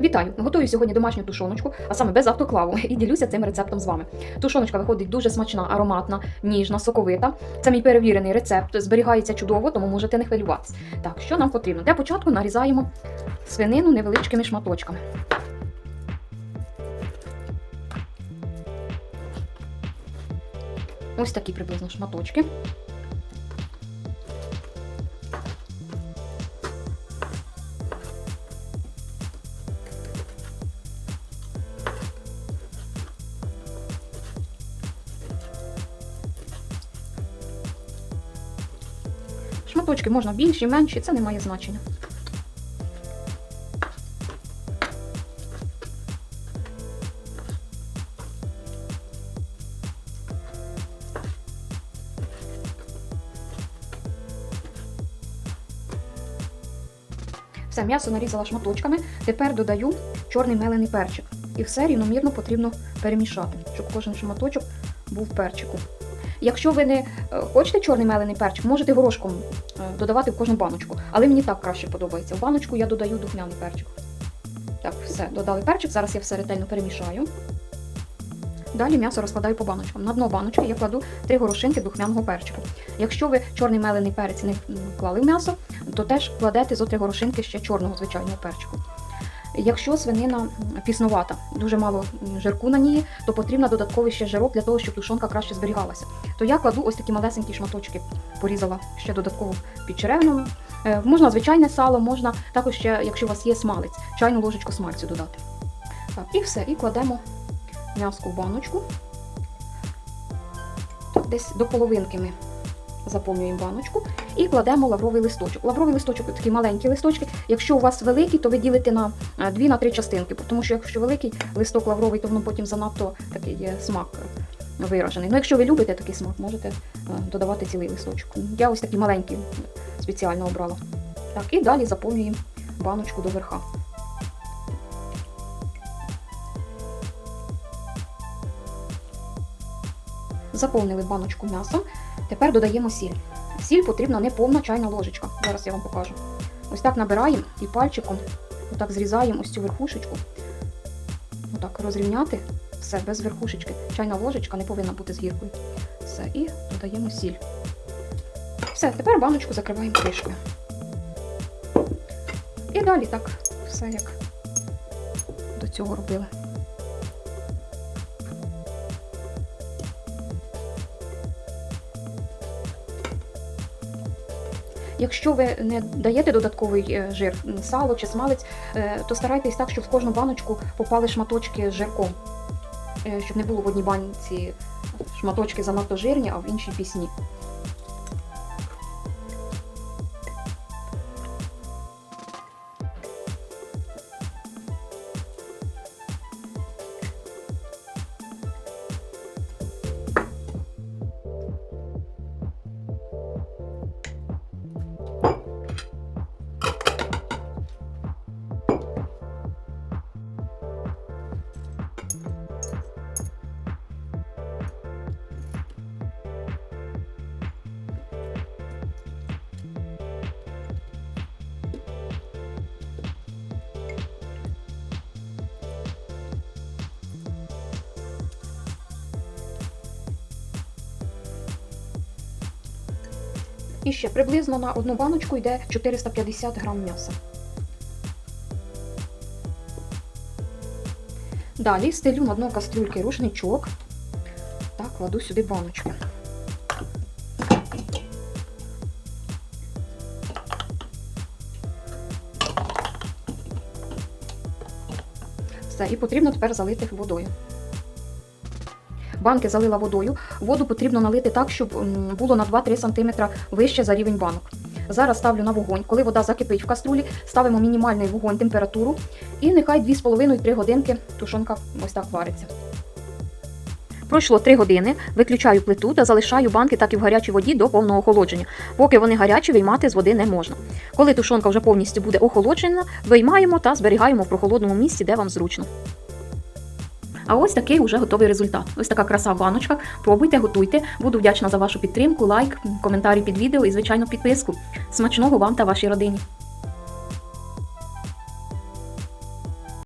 Вітаю! Готую сьогодні домашню тушоночку, а саме без автоклаву, і ділюся цим рецептом з вами. Тушоночка виходить дуже смачна, ароматна, ніжна, соковита. Це мій перевірений рецепт, зберігається чудово, тому можете не хвилюватись. Так, що нам потрібно? Для початку нарізаємо свинину невеличкими шматочками. Ось такі приблизно шматочки. Шматочки можна більші, менші, це не має значення. Все, м'ясо нарізала шматочками. Тепер додаю чорний мелений перчик. І все рівномірно потрібно перемішати, щоб кожен шматочок був перчику. Якщо ви не е, хочете чорний мелений перчик, можете горошком е, додавати в кожну баночку. Але мені так краще подобається. В баночку я додаю духмяний перчик. Так, все, додали перчик. Зараз я все ретельно перемішаю. Далі м'ясо розкладаю по баночкам. На дно баночки я кладу 3 горошинки духмяного перчику. Якщо ви чорний мелений перець не клали в м'ясо, то теж кладете зо 3 горошинки ще чорного звичайного перчику. Якщо свинина пісновата, дуже мало жирку на ній, то потрібно додатковий ще жирок для того, щоб тушонка краще зберігалася. То я кладу ось такі малесенькі шматочки, порізала ще додатково під черевною. Е, Можна звичайне сало, можна також ще, якщо у вас є смалець, чайну ложечку смальцю додати. Так, і все, і кладемо м'яско в баночку. Так, десь до половинки ми заповнюємо баночку і кладемо лавровий листочок. Лавровий листочок такі маленькі листочки. Якщо у вас великий, то ви ділите на 2 на 3 частинки, тому що якщо великий листок лавровий, то воно потім занадто такий є смак е, виражений. Ну, якщо ви любите такий смак, можете е, додавати цілий листочок. Я ось такі маленькі спеціально обрала. Так, і далі заповнюємо баночку до верха. Заповнили баночку м'ясом. Тепер додаємо сіль. Сіль потрібна не повна чайна ложечка. Зараз я вам покажу. Ось так набираємо і пальчиком отак зрізаємо ось цю верхушечку. Отак розрівняти. Все, без верхушечки. Чайна ложечка не повинна бути з гіркою. Все, і додаємо сіль. Все, тепер баночку закриваємо кришкою. І далі так, все як до цього робили. Якщо ви не даєте додатковий е, жир, сало чи смалець, е, то старайтесь так, щоб в кожну баночку попали шматочки з жирком, Е, щоб не було в одній банці шматочки занадто жирні, а в іншій пісні. І ще приблизно на одну баночку йде 450 грам м'яса. Далі стелю на дно кастрюльки рушничок та кладу сюди баночки. Все, і потрібно тепер залити водою. Банки залила водою. Воду потрібно налити так, щоб було на 2-3 см вище за рівень банок. Зараз ставлю на вогонь. Коли вода закипить в каструлі, ставимо мінімальний вогонь температуру і нехай 2,5-3 годинки тушонка ось так вариться. Пройшло 3 години, виключаю плиту та залишаю банки так і в гарячій воді до повного охолодження. Поки вони гарячі, виймати з води не можна. Коли тушонка вже повністю буде охолоджена, виймаємо та зберігаємо в прохолодному місці, де вам зручно. А ось такий уже готовий результат. Ось така краса в баночках. Пробуйте, готуйте. Буду вдячна за вашу підтримку, лайк, коментарі під відео і, звичайно, підписку. Смачного вам та вашій родині.